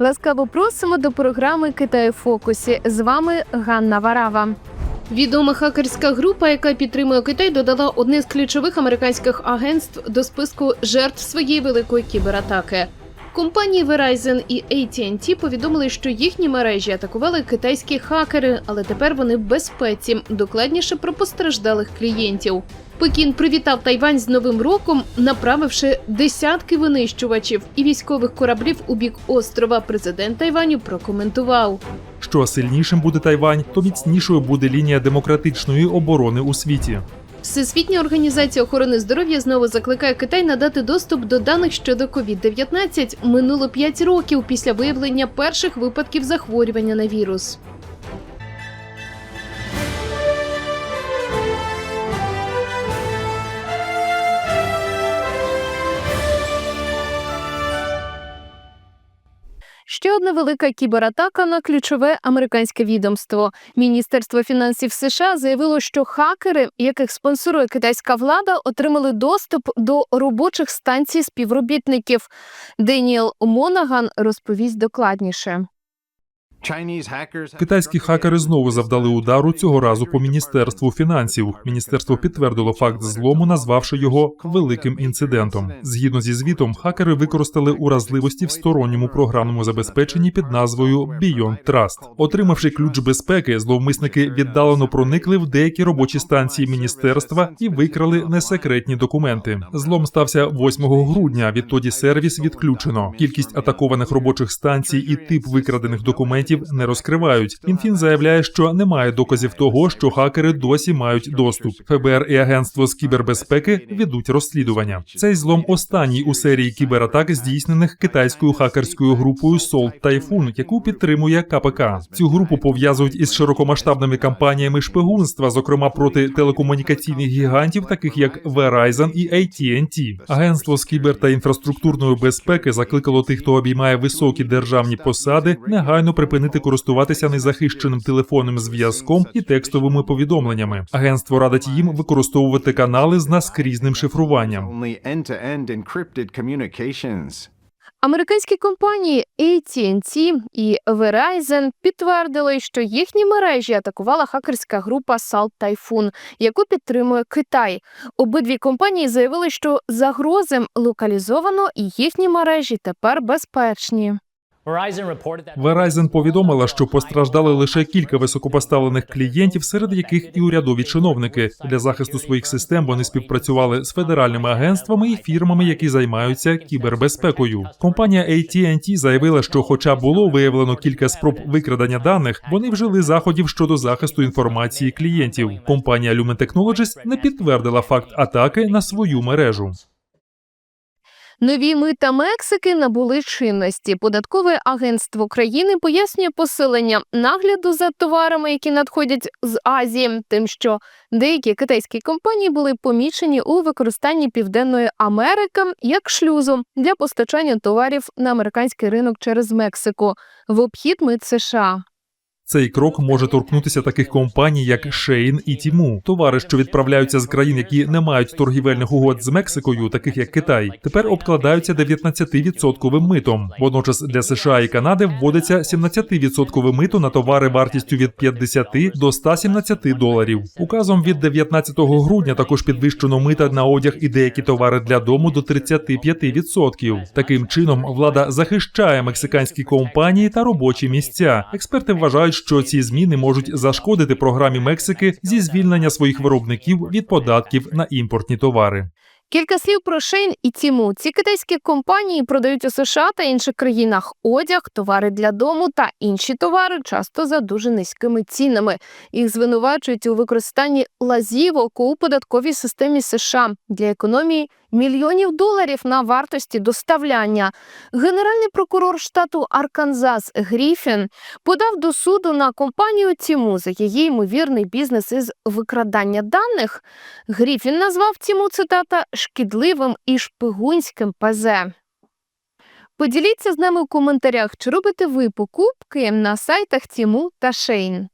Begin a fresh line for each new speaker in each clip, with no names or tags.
Ласкаво просимо до програми Китай фокусі. З вами Ганна Варава. Відома хакерська група, яка підтримує Китай, додала одне з ключових американських агентств до списку жертв своєї великої кібератаки. Компанії Verizon і AT&T повідомили, що їхні мережі атакували китайські хакери, але тепер вони в безпеці. Докладніше про постраждалих клієнтів. Пекін привітав Тайвань з Новим роком, направивши десятки винищувачів і військових кораблів у бік острова. Президент Тайваню прокоментував.
Що сильнішим буде Тайвань, то міцнішою буде лінія демократичної оборони у світі.
Всесвітня організація охорони здоров'я знову закликає Китай надати доступ до даних щодо COVID-19. Минуло 5 років після виявлення перших випадків захворювання на вірус. Ще одна велика кібератака на ключове американське відомство. Міністерство фінансів США заявило, що хакери, яких спонсорує китайська влада, отримали доступ до робочих станцій співробітників. Деніел Монаган розповість докладніше.
Китайські хакери знову завдали удару цього разу по міністерству фінансів. Міністерство підтвердило факт злому, назвавши його великим інцидентом. Згідно зі звітом, хакери використали уразливості в сторонньому програмному забезпеченні під назвою Beyond Trust. Отримавши ключ безпеки, зловмисники віддалено проникли в деякі робочі станції міністерства і викрали несекретні документи. Злом стався 8 грудня. Відтоді сервіс відключено. Кількість атакованих робочих станцій і тип викрадених документів не розкривають. Інфін заявляє, що немає доказів того, що хакери досі мають доступ. ФБР і агентство з кібербезпеки ведуть розслідування. Цей злом останній у серії кібератак, здійснених китайською хакерською групою Salt Typhoon, яку підтримує КПК. Цю групу пов'язують із широкомасштабними кампаніями шпигунства, зокрема проти телекомунікаційних гігантів, таких як Verizon і AT&T. Агентство з кібер та інфраструктурної безпеки закликало тих, хто обіймає високі державні посади, негайно припинити користуватися незахищеним телефонним зв'язком і текстовими повідомленнями. Агентство радить їм використовувати канали з наскрізним шифруванням.
Американські компанії AT&T і Verizon підтвердили, що їхні мережі атакувала хакерська група Salt Typhoon, яку підтримує Китай. Обидві компанії заявили, що загрози локалізовано і їхні мережі тепер безпечні.
Verizon повідомила, що постраждали лише кілька високопоставлених клієнтів, серед яких і урядові чиновники. Для захисту своїх систем вони співпрацювали з федеральними агентствами і фірмами, які займаються кібербезпекою. Компанія AT&T заявила, що, хоча було виявлено кілька спроб викрадення даних, вони вжили заходів щодо захисту інформації клієнтів. Компанія Lumen Technologies не підтвердила факт атаки на свою мережу.
Нові мита Мексики набули чинності. Податкове агентство країни пояснює посилення нагляду за товарами, які надходять з Азії, тим, що деякі китайські компанії були помічені у використанні Південної Америки як шлюзу для постачання товарів на американський ринок через Мексику в обхід мит США.
Цей крок може торкнутися таких компаній, як Shein і Тіму. Товари, що відправляються з країн, які не мають торгівельних угод з Мексикою, таких як Китай, тепер обкладаються 19% митом. Водночас для США і Канади вводиться 17% мито на товари вартістю від 50 до 117 доларів. Указом від 19 грудня також підвищено мита на одяг і деякі товари для дому до 35%. Таким чином влада захищає мексиканські компанії та робочі місця. Експерти вважають, що ці зміни можуть зашкодити програмі Мексики зі звільнення своїх виробників від податків на імпортні товари.
Кілька слів про Шейн і Тіму. Ці китайські компанії продають у США та інших країнах одяг, товари для дому та інші товари, часто за дуже низькими цінами. Їх звинувачують у використанні лазівок у податковій системі США для економії мільйонів доларів на вартості доставляння. Генеральний прокурор штату Арканзас Гріфін подав до суду на компанію Тіму за її ймовірний бізнес із викрадання даних. Гріфін назвав Тіму цитата шкідливим і шпигунським ПЗ. Поділіться з нами у коментарях, чи робите ви покупки на сайтах Тіму та Шейн.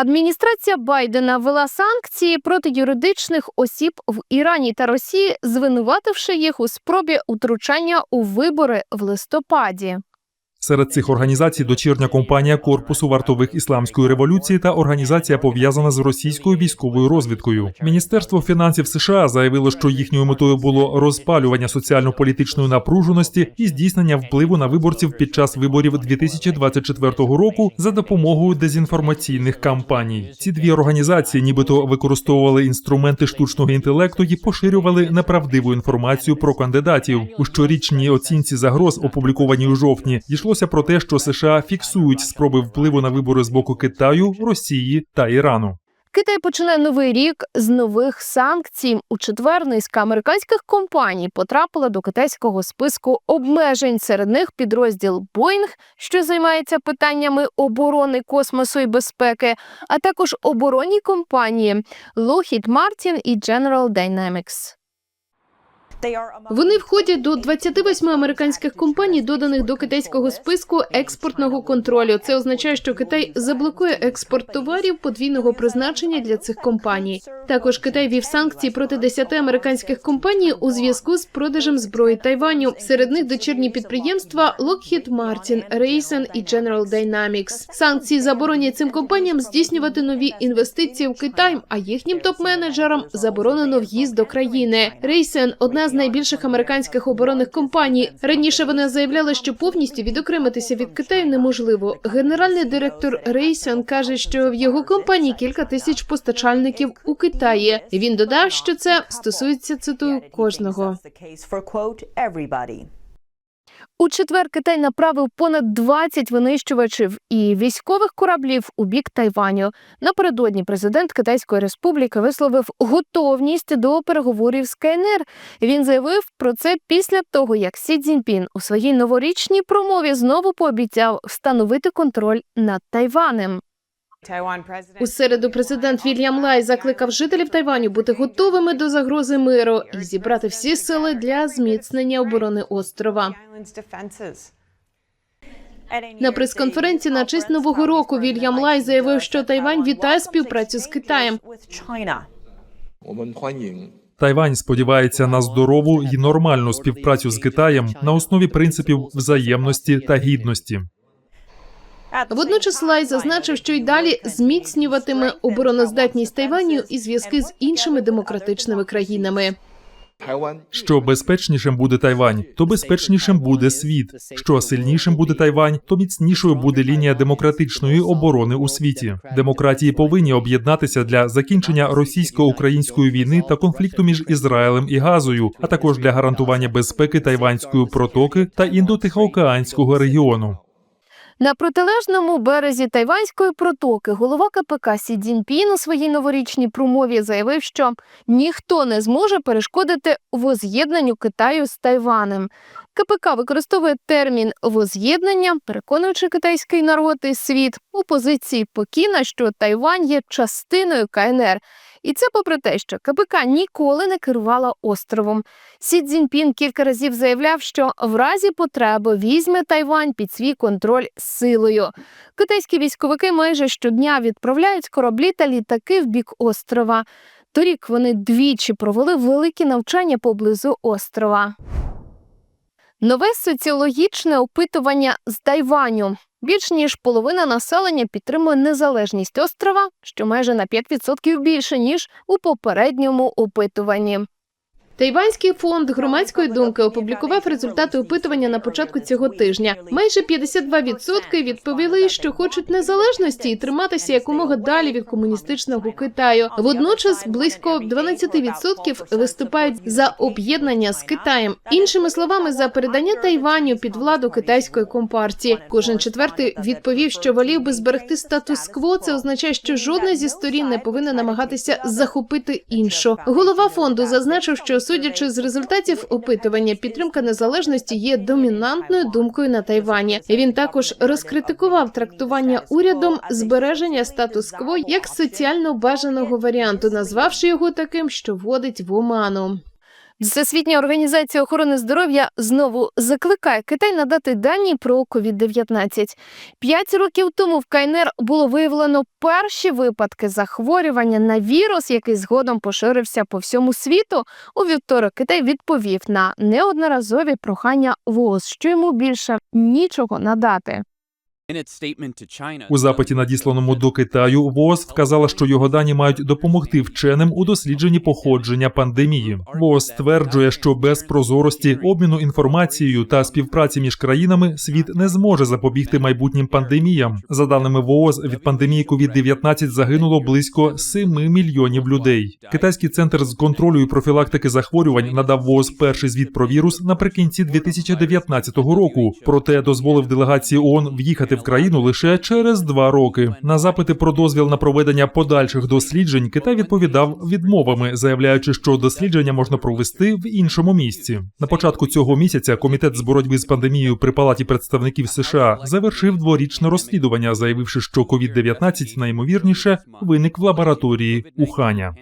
Адміністрація Байдена ввела санкції проти юридичних осіб в Ірані та Росії, звинувативши їх у спробі утручання у вибори в листопаді.
Серед цих організацій дочірня компанія Корпусу вартових ісламської революції та організація пов'язана з російською військовою розвідкою. Міністерство фінансів США заявило, що їхньою метою було розпалювання соціально-політичної напруженості і здійснення впливу на виборців під час виборів 2024 року за допомогою дезінформаційних кампаній. Ці дві організації, нібито використовували інструменти штучного інтелекту і поширювали неправдиву інформацію про кандидатів. У щорічній оцінці загроз, опублікованій у жовтні, йшлося про те, що США фіксують спроби впливу на вибори з боку Китаю, Росії та Ірану.
Китай починає новий рік з нових санкцій. У четвер низка американських компаній потрапила до китайського списку обмежень. Серед них підрозділ Boeing, що займається питаннями оборони космосу і безпеки, а також оборонні компанії Lockheed Martin і General Dynamics.
Вони входять до 28 американських компаній, доданих до китайського списку експортного контролю. Це означає, що Китай заблокує експорт товарів подвійного призначення для цих компаній. Також Китай вів санкції проти 10 американських компаній у зв'язку з продажем зброї Тайваню. Серед них дочірні підприємства Lockheed Martin, Raytheon і General Dynamics. Санкції заборонять цим компаніям здійснювати нові інвестиції в Китай, а їхнім топ-менеджерам заборонено в'їзд до країни. Raytheon – одна з найбільших американських оборонних компаній. Раніше вони заявляли, що повністю відокремитися від Китаю неможливо. Генеральний директор Raytheon каже, що в його компанії кілька тисяч постачальників у Китаї. Він додав, що це стосується цитую кожного.
У четвер Китай направив понад 20 винищувачів і військових кораблів у бік Тайваню. Напередодні президент Китайської республіки висловив готовність до переговорів з КНР. Він заявив про це після того, як Сі Цзіньпін у своїй новорічній промові знову пообіцяв встановити контроль над Тайванем.
У середу президент Вільям Лай закликав жителів Тайваню бути готовими до загрози миру і зібрати всі сили для зміцнення оборони острова. На прес-конференції на честь нового року Вільям Лай заявив, що Тайвань вітає співпрацю з Китаєм.
Тайвань сподівається на здорову і нормальну співпрацю з Китаєм на основі принципів взаємності та гідності.
Водночас Лай зазначив, що й далі зміцнюватиме обороноздатність Тайваню і зв'язки з іншими демократичними країнами.
Що безпечнішим буде Тайвань, то безпечнішим буде світ. Що сильнішим буде Тайвань, то міцнішою буде лінія демократичної оборони у світі. Демократії повинні об'єднатися для закінчення російсько-української війни та конфлікту між Ізраїлем і Газою, а також для гарантування безпеки Тайванської протоки та індотихоокеанського регіону.
На протилежному березі Тайванської протоки голова КПК Сі Цзіньпін у своїй новорічній промові заявив, що ніхто не зможе перешкодити воз'єднанню Китаю з Тайванем. КПК використовує термін воз'єднання, переконуючи китайський народ і світ у позиції Пекіна, що Тайвань є частиною КНР. І це попри те, що КПК ніколи не керувала островом. Сі Цзіньпін кілька разів заявляв, що в разі потреби візьме Тайвань під свій контроль силою. Китайські військовики майже щодня відправляють кораблі та літаки в бік острова. Торік вони двічі провели великі навчання поблизу острова. Нове соціологічне опитування з Тайваню. Більш ніж половина населення підтримує незалежність острова, що майже на 5% більше ніж у попередньому опитуванні.
Тайванський фонд громадської думки опублікував результати опитування на початку цього тижня. Майже 52% відповіли, що хочуть незалежності і триматися якомога далі від комуністичного Китаю. Водночас близько 12% виступають за об'єднання з Китаєм. Іншими словами, за передання Тайваню під владу китайської компартії. Кожен четвертий відповів, що волів би зберегти статус-кво. Це означає, що жодна зі сторін не повинна намагатися захопити іншу. Голова фонду зазначив, що судячи з результатів опитування, підтримка незалежності є домінантною думкою на Тайвані. Він також розкритикував трактування урядом збереження статус-кво як соціально бажаного варіанту, назвавши його таким, що вводить в оману.
Всесвітня організація охорони здоров'я знову закликає Китай надати дані про COVID-19. П'ять років тому в КНР було виявлено перші випадки захворювання на вірус, який згодом поширився по всьому світу. У вівторок Китай відповів на неодноразові прохання ВООЗ, що йому більше нічого надати.
У запиті, надісланому до Китаю, ВООЗ вказала, що його дані мають допомогти вченим у дослідженні походження пандемії. ВООЗ стверджує, що без прозорості, обміну інформацією та співпраці між країнами світ не зможе запобігти майбутнім пандеміям. За даними ВООЗ, від пандемії COVID-19 загинуло близько 7 мільйонів людей. Китайський центр з контролю і профілактики захворювань надав ВООЗ перший звіт про вірус наприкінці 2019 року. Проте дозволив делегації ООН в'їхати в країну лише через два роки. На запити про дозвіл на проведення подальших досліджень Китай відповідав відмовами, заявляючи, що дослідження можна провести в іншому місці. На початку цього місяця комітет з боротьби з пандемією при палаті представників США завершив дворічне розслідування, заявивши, що COVID-19 найімовірніше виник в лабораторії Уханя.